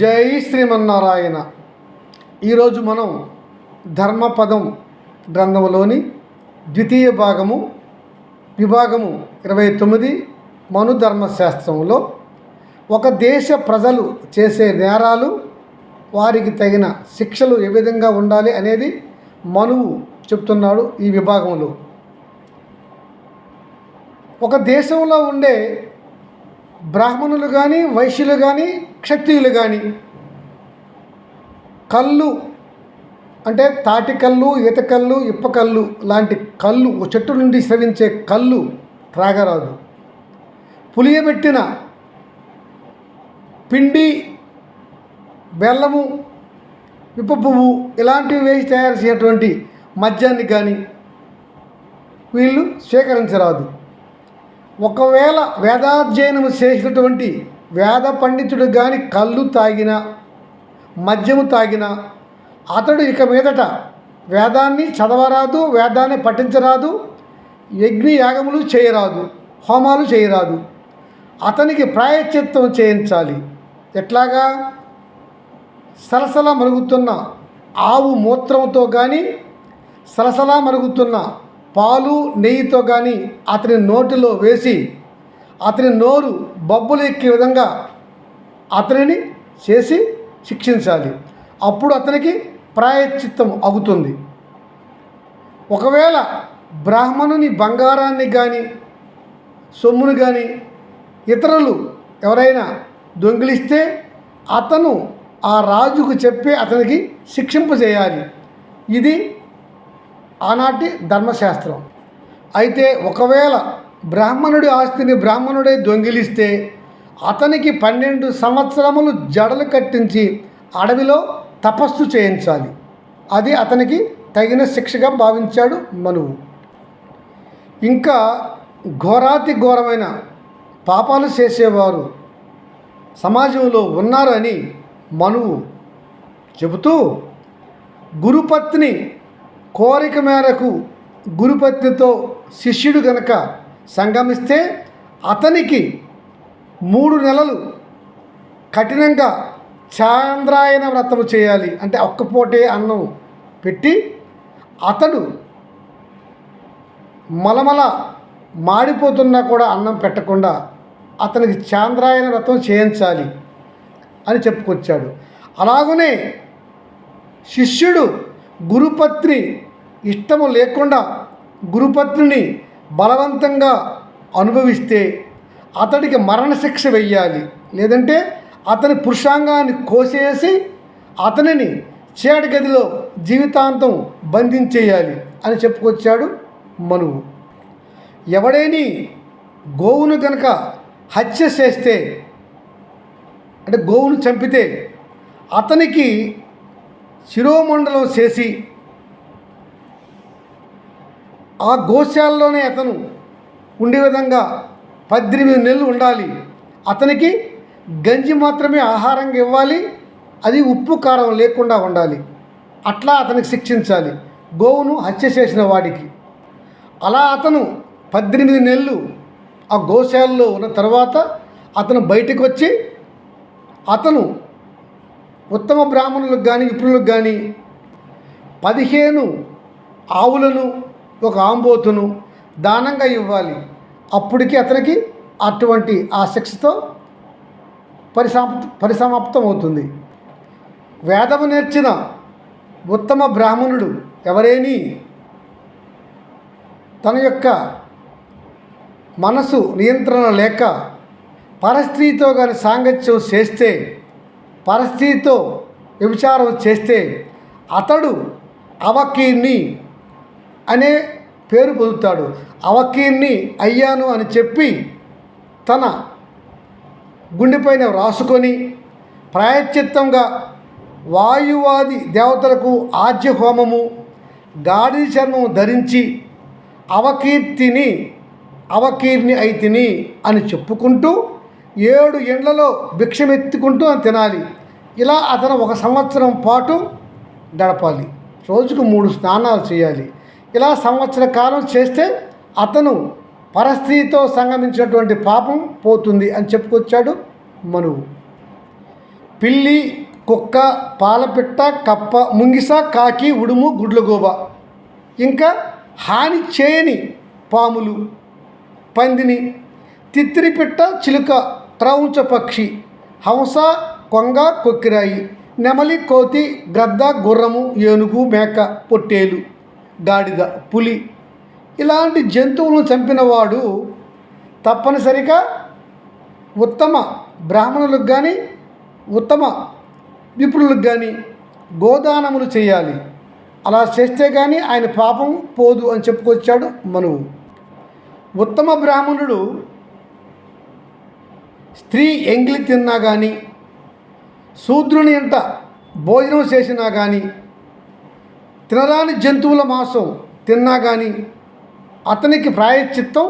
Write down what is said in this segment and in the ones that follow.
జై శ్రీమన్నారాయణ. ఈరోజు మనం ధర్మపదం గ్రంథంలోని ద్వితీయ భాగము విభాగము ఇరవై తొమ్మిది మనుధర్మశాస్త్రంలో ఒక దేశ ప్రజలు చేసే నేరాలు వారికి తగిన శిక్షలు ఏ విధంగా ఉండాలి అనేది మనువు చెప్తున్నాడు ఈ విభాగంలో. ఒక దేశంలో ఉండే బ్రాహ్మణులు కానీ వైశ్యులు కానీ క్షత్రియులు కానీ కళ్ళు అంటే తాటికల్లు ఈతకళ్ళు ఇప్పకళ్ళు లాంటి కళ్ళు ఓ చెట్టు నుండి స్రవించే కళ్ళు త్రాగరాదు. పులియబెట్టిన పిండి బెల్లము విప్ప పువ్వు ఇలాంటివి వేసి తయారు చేసినటువంటి మద్యాన్ని కానీ వీళ్ళు స్వీకరించరాదు. ఒకవేళ వేదాధ్యయనము చేసినటువంటి వేద పండితుడు కానీ కళ్ళు తాగిన మద్యము తాగిన అతడు ఇక మీదట వేదాన్ని చదవరాదు వేదాన్ని పఠించరాదు యజ్ఞ యాగములు చేయరాదు హోమాలు చేయరాదు. అతనికి ప్రాయశ్చిత్తం చేయించాలి. ఎట్లాగా? సలసల మరుగుతున్న ఆవు మూత్రంతో కానీ సలసలా మరుగుతున్న పాలు నెయ్యితో కానీ అతని నోటిలో వేసి అతని నోరు బబ్బులు ఎక్కే విధంగా అతనిని చేసి శిక్షించాలి. అప్పుడు అతనికి ప్రాయశ్చిత్తం అవుతుంది. ఒకవేళ బ్రాహ్మణుని బంగారాన్ని కానీ సొమ్మును కానీ ఇతరులు ఎవరైనా దొంగిలిస్తే అతను ఆ రాజుకు చెప్పి అతనికి శిక్షింపజేయాలి. ఇది ఆనాటి ధర్మశాస్త్రం. అయితే ఒకవేళ బ్రాహ్మణుడి ఆస్తిని బ్రాహ్మణుడే దొంగిలిస్తే అతనికి పన్నెండు సంవత్సరములు జడలు కట్టించి అడవిలో తపస్సు చేయించాలి. అది అతనికి తగిన శిక్షగా భావించాడు మనువు. ఇంకా ఘోరాతి ఘోరమైన పాపాలు చేసేవారు సమాజంలో ఉన్నారని మనువు చెబుతూ గురుపత్ని కోరిక మేరకు గురుపత్నితో శిష్యుడు గనక సంగమిస్తే అతనికి మూడు నెలలు కఠినంగా చాంద్రాయన వ్రతము చేయాలి. అంటే ఒక్కపూటే అన్నం పెట్టి అతడు మలమల మాడిపోతున్నా కూడా అన్నం పెట్టకుండా అతనికి చాంద్రాయన వ్రతం చేయించాలి అని చెప్పుకొచ్చాడు. అలాగనే శిష్యుడు గురుపత్ని ఇష్టము లేకుండా గురుపత్నిని బలవంతంగా అనుభవిస్తే అతడికి మరణశిక్ష వెయ్యాలి. లేదంటే అతని పురుషాంగాన్ని కోసేసి అతనిని చీకటి గదిలో జీవితాంతం బంధించేయాలి అని చెప్పుకొచ్చాడు మనువు ఎవడేని గోవును కనుక హత్య చేస్తే అంటే గోవును చంపితే అతనికి శిరోమండలం చేసి ఆ గోశాలలోనే అతను ఉండే విధంగా పద్దెనిమిది నెలలు ఉండాలి. అతనికి గంజి మాత్రమే ఆహారంగా ఇవ్వాలి. అది ఉప్పు కారం లేకుండా ఉండాలి. అట్లా అతనికి శిక్షించాలి. గోవును హత్య చేసిన వాడికి. అలా అతను పద్దెనిమిది నెలలు ఆ గోశాలలో ఉన్న తర్వాత అతను బయటకు వచ్చి అతను ఉత్తమ బ్రాహ్మణులకు కానీ విప్రులకు కానీ పదిహేను ఆవులను ఒక ఆంబోతును దానంగా ఇవ్వాలి. అప్పటికి అతనికి అటువంటి ఆ శిక్షతో పరిసమ పరిసమాప్తం అవుతుంది వేదము నేర్చిన ఉత్తమ బ్రాహ్మణుడు ఎవరేని? తన యొక్క మనసు నియంత్రణ లేక పరస్త్రీతో కానీ సాంగత్యం చేస్తే పరిస్థితితో వ్యభిచారం చేస్తే అతడు అవకీర్ణి అనే పేరు పొందుతాడు. అవకీర్ణి అయ్యాను అని చెప్పి తన గుండెపైన వ్రాసుకొని ప్రాయశ్చిత్తంగా వాయువాది దేవతలకు ఆజ్య హోమము గాడి చర్మము ధరించి అవకీర్తిని అవకీర్ణి అయితిని అని చెప్పుకుంటూ ఏడు ఎండ్లలో భిక్షమెత్తుకుంటూ అని తినాలి. ఇలా అతను ఒక సంవత్సరం పాటు గడపాలి. రోజుకు మూడు స్నానాలు చేయాలి. ఇలా సంవత్సర కాలం చేస్తే అతను పరస్త్రీతో సంగమించినటువంటి పాపం పోతుంది అని చెప్పుకొచ్చాడు మనువు పిల్లి కుక్క పాలపిట్ట కప్ప ముంగిస కాకి ఉడుము గుడ్లగూబ. ఇంకా హాని చేయని పాములు పందిని తిత్తిరిపిట్ట చిలుక. త్రౌంచ పక్షి. హంస కొంగ కొక్కిరాయి. నెమలి కోతి గద్ద గుర్రము ఏనుగు మేక పొట్టేలు గాడిద పులి. ఇలాంటి జంతువులను చంపినవాడు తప్పనిసరిగా ఉత్తమ బ్రాహ్మణులకు కానీ ఉత్తమ విప్రులకు కానీ గోదానములు చేయాలి. అలా చేస్తే కానీ ఆయన పాపం పోదు అని చెప్పుకొచ్చాడు మనువు. ఉత్తమ బ్రాహ్మణుడు స్త్రీ ఎంగిలి తిన్నా కానీ శూద్రుని ఎంత భోజనం చేసినా కానీ తినరాని జంతువుల మాంసం తిన్నా కానీ అతనికి ప్రాయశ్చిత్తం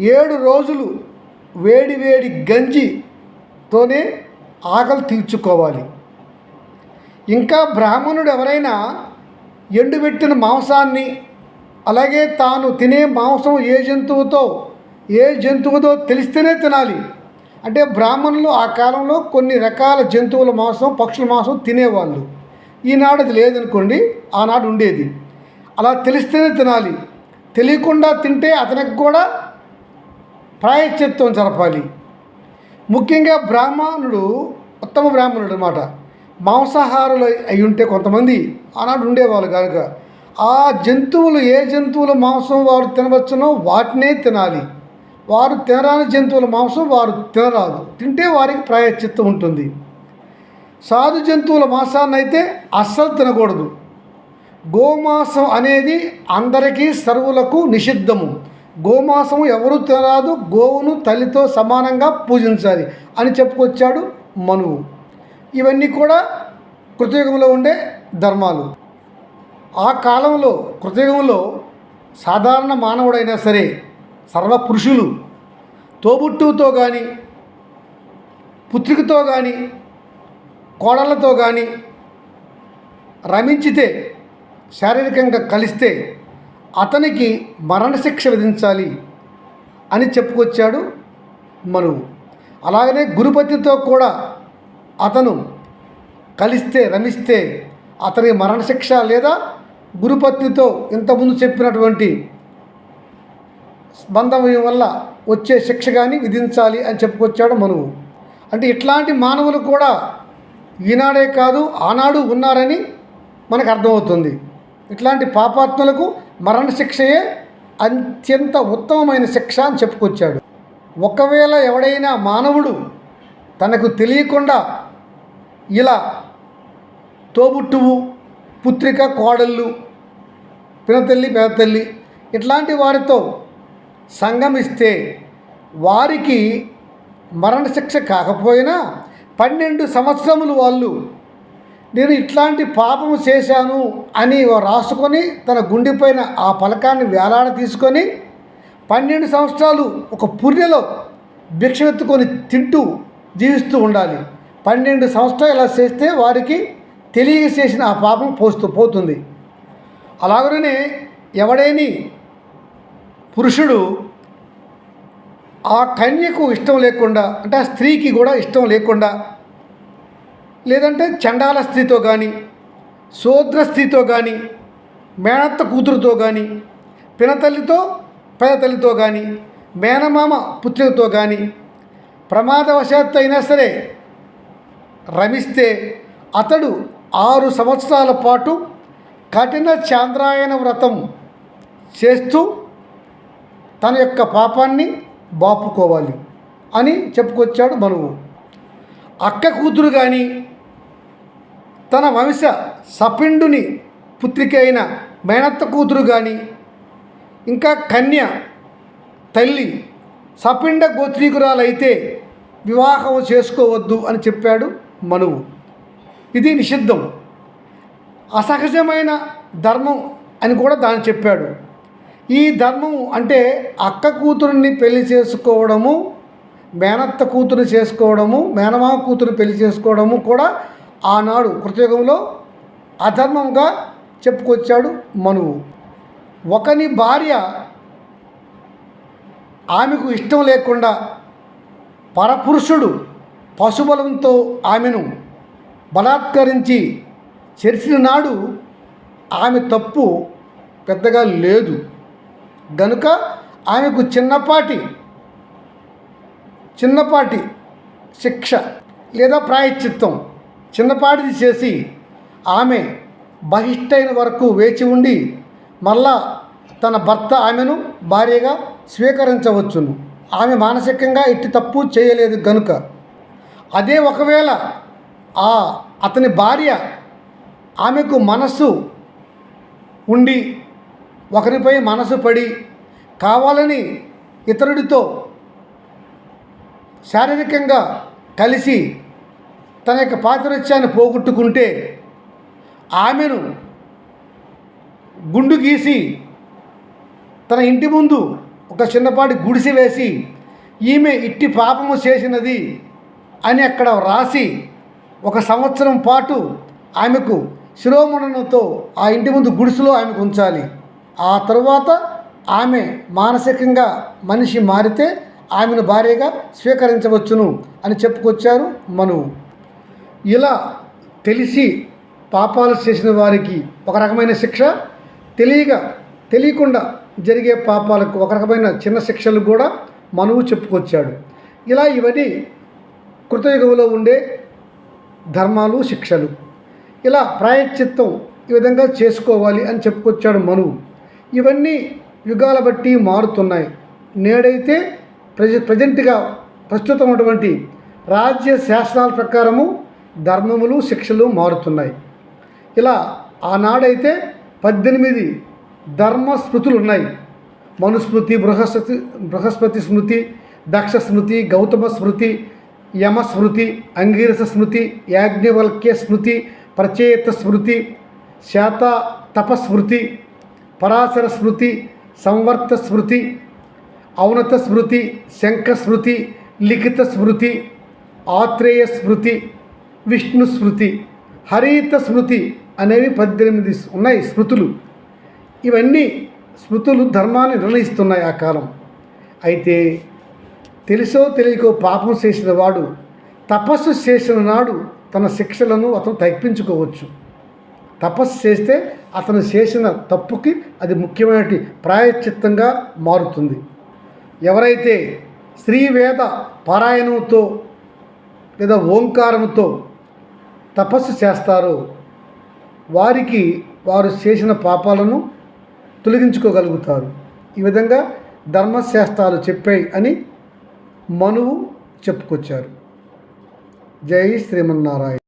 ఏడు రోజులు వేడి వేడి గంజితోనే ఆకలి తీర్చుకోవాలి. ఇంకా బ్రాహ్మణుడు ఎవరైనా ఎండుబెట్టిన మాంసాన్ని అలాగే తాను తినే మాంసం ఏ జంతువుతో ఏ జంతువుతో తెలిస్తేనే తినాలి. అంటే బ్రాహ్మణులు ఆ కాలంలో కొన్ని రకాల జంతువుల మాంసం పక్షుల మాంసం తినేవాళ్ళు. ఈనాడు అది లేదనుకోండి ఆనాడు ఉండేది. అలా తెలిస్తేనే తినాలి. తెలియకుండా తింటే అతనికి కూడా ప్రాయశ్చిత్వం జరపాలి. ముఖ్యంగా బ్రాహ్మణుడు ఉత్తమ బ్రాహ్మణుడు అనమాట మాంసాహారులు అయి ఉంటే కొంతమంది ఆనాడు ఉండేవాళ్ళు కనుక ఆ జంతువులు ఏ జంతువుల మాంసం వారు తినవచ్చునో వాటినే తినాలి. వారు తినరాని జంతువుల మాంసం వారు తినరాదు. తింటే వారికి ప్రాయశ్చిత్తం ఉంటుంది. సాధు జంతువుల మాంసాన్ని అయితే అస్సలు తినకూడదు. గోమాంసం అనేది అందరికీ సర్వులకు నిషిద్ధము. గోమాంసం ఎవరు తినరాదు గోవును తల్లితో సమానంగా పూజించాలి అని చెప్పుకొచ్చాడు మనువు. ఇవన్నీ కూడా కృతయుగంలో ఉండే ధర్మాలు. ఆ కాలంలో కృతయుగంలో సాధారణ మానవుడైనా సరే సర్వపురుషులు తోబుట్టుతో కానీ పుత్రికతో కానీ కోడళ్ళతో కానీ రమించితే శారీరకంగా కలిస్తే అతనికి మరణశిక్ష విధించాలి అని చెప్పుకొచ్చాడు మనువు. అలాగనే గురుపతితో కూడా అతను కలిస్తే రమిస్తే అతని మరణశిక్ష లేదా గురుపత్నితో ఇంతకుముందు చెప్పినటువంటి బంధం వల్ల వచ్చే శిక్ష కానీ విధించాలి అని చెప్పుకొచ్చాడు మనువు. అంటే ఇట్లాంటి మానవులు కూడా ఈనాడే కాదు ఆనాడు ఉన్నారని మనకు అర్థమవుతుంది. ఇట్లాంటి పాపాత్మలకు మరణశిక్షయే అత్యంత ఉత్తమమైన శిక్ష అని చెప్పుకొచ్చాడు. ఒకవేళ ఎవడైనా మానవుడు తనకు తెలియకుండా ఇలా తోబుట్టువు పుత్రిక కోడళ్ళు పినతల్లి పేదతల్లి ఇట్లాంటి వారితో సంగమిస్తే వారికి మరణశిక్ష కాకపోయినా పన్నెండు సంవత్సరములు వాళ్ళు నేను ఇట్లాంటి పాపము చేశాను అని రాసుకొని తన గుండెపైన ఆ పలకాన్ని వేలాడ తీసుకొని పన్నెండు సంవత్సరాలు ఒక పుర్రెలో భిక్షమెత్తుకొని తింటూ జీవిస్తూ ఉండాలి. పన్నెండు సంవత్సరాలు ఇలా చేస్తే వారికి తెలియచేసిన ఆ పాపం పోస్తూ పోతుంది. అలాగనే ఎవడైనా పురుషుడు ఆ కన్యకు ఇష్టం లేకుండా అంటే ఆ స్త్రీకి కూడా ఇష్టం లేకుండా లేదంటే చండాల స్త్రీతో కానీ శూద్ర స్త్రీతో కానీ మేనత్త కూతురుతో కానీ పినతల్లితో పెదతల్లితో కానీ మేనమామ పుత్రులతో కానీ ప్రమాదవశాత్తు అయినా సరే రమిస్తే అతడు ఆరు సంవత్సరాల పాటు కఠిన చాంద్రాయణ వ్రతం చేస్తూ తన యొక్క పాపాన్ని బాపుకోవాలి అని చెప్పుకొచ్చాడు మనువు అక్క కూతురు కానీ తన వంశ సపిండుని పుత్రిక అయిన మేనత్త కూతురు కానీ ఇంకా కన్య తల్లి సపిండ గోత్రీకురాలైతే వివాహం చేసుకోవద్దు అని చెప్పాడు మనువు ఇది నిషిద్ధం. అసహజమైన ధర్మం అని కూడా దాన్ని చెప్పాడు. ఈ ధర్మం అంటే అక్క కూతురుని పెళ్ళి చేసుకోవడము మేనత్త కూతురు చేసుకోవడము మేనమామ కూతురు పెళ్ళి చేసుకోవడము కూడా ఆనాడు కృతయుగంలో అధర్మంగా చెప్పుకొచ్చాడు మనువు. ఒకని భార్య ఆమెకు ఇష్టం లేకుండా పరపురుషుడు పశుబలంతో ఆమెను బలాత్కరించి చెరిసిన నాడు ఆమె తప్పు పెద్దగా లేదు. గనుక ఆమెకు చిన్నపాటి చిన్నపాటి శిక్ష లేదా ప్రాయశ్చిత్తం చిన్నపాటిది చేసి ఆమె బహిష్టైన వరకు వేచి ఉండి మళ్ళా తన భర్త ఆమెను భార్యగా స్వీకరించవచ్చును. ఆమె మానసికంగా ఇట్టి తప్పు చేయలేదు గనుక. అదే ఒకవేళ ఆ అతని భార్య ఆమెకు మనస్సు ఉండి ఒకరిపై మనసు పడి కావాలని ఇతరుడితో శారీరకంగా కలిసి తన యొక్క పాతిరత్యాన్ని పోగొట్టుకుంటే ఆమెను గుండు గీసి తన ఇంటి ముందు ఒక చిన్నపాటి గుడిసె వేసి ఈమె ఇట్టి పాపము చేసినది అని అక్కడ రాసి ఒక సంవత్సరం పాటు ఆమెకు శిరోమణులతో ఆ ఇంటి ముందు గుడిసెలో ఆమెకు ఉంచాలి. ఆ తరువాత ఆమె మానసికంగా మనిషి మారితే ఆమెను భార్యగా స్వీకరించవచ్చును అని చెప్పుకొచ్చారు మనువు ఇలా తెలిసి పాపాలు చేసిన వారికి ఒక రకమైన శిక్ష తెలియక తెలియకుండా జరిగే పాపాలకు ఒక రకమైన చిన్న శిక్షలు కూడా మనువు చెప్పుకొచ్చాడు. ఇలా ఇవన్నీ కృతయుగంలో ఉండే ధర్మాలు శిక్షలు. ఇలా ప్రాయశ్చిత్తం ఈ విధంగా చేసుకోవాలి అని చెప్పుకొచ్చాడు మనువు ఇవన్నీ యుగాల బట్టి మారుతున్నాయి. నేడైతే ప్రజ ప్రజెంట్గా ప్రస్తుతం ఉన్నటువంటి రాజ్య శాసనాల ప్రకారము ధర్మములు శిక్షలు మారుతున్నాయి. ఇలా ఆనాడైతే పద్దెనిమిది ధర్మ స్మృతులు ఉన్నాయి. మనుస్మృతి బృహస్పతి బృహస్పతి స్మృతి దక్ష స్మృతి గౌతమ స్మృతి యమ స్మృతి అంగీరస స్మృతి యాజ్ఞవల్క్య స్మృతి ప్రచేత స్మృతి శాత తపస్మృతి పరాశర స్మృతి సంవర్త స్మృతి ఔనత స్మృతి శంఖ స్మృతి లిఖిత స్మృతి ఆత్రేయ స్మృతి విష్ణు స్మృతి హరిత స్మృతి అనేవి పద్దెనిమిది ఉన్నాయి స్మృతులు. ఇవన్నీ స్మృతులు ధర్మాన్ని నిర్ణయిస్తున్నాయి ఆ కాలం. అయితే తెలుసో తెలియకో పాపం చేసిన వాడు తపస్సు చేసిన నాడు తన శిక్షలను అతను తగ్గించుకోవచ్చు తపస్సు చేస్తే అతను చేసిన తప్పుకి అది ముఖ్యమైన ప్రాయశ్చిత్తంగా మారుతుంది. ఎవరైతే శ్రీవేద పారాయణంతో లేదా ఓంకారంతో తపస్సు చేస్తారో వారికి వారు చేసిన పాపాలను తొలగించుకోగలుగుతారు. ఈ విధంగా ధర్మశాస్త్రాలు చెప్పాయి అని మనువు చెప్పుకొచ్చారు. జై శ్రీమన్నారాయణ.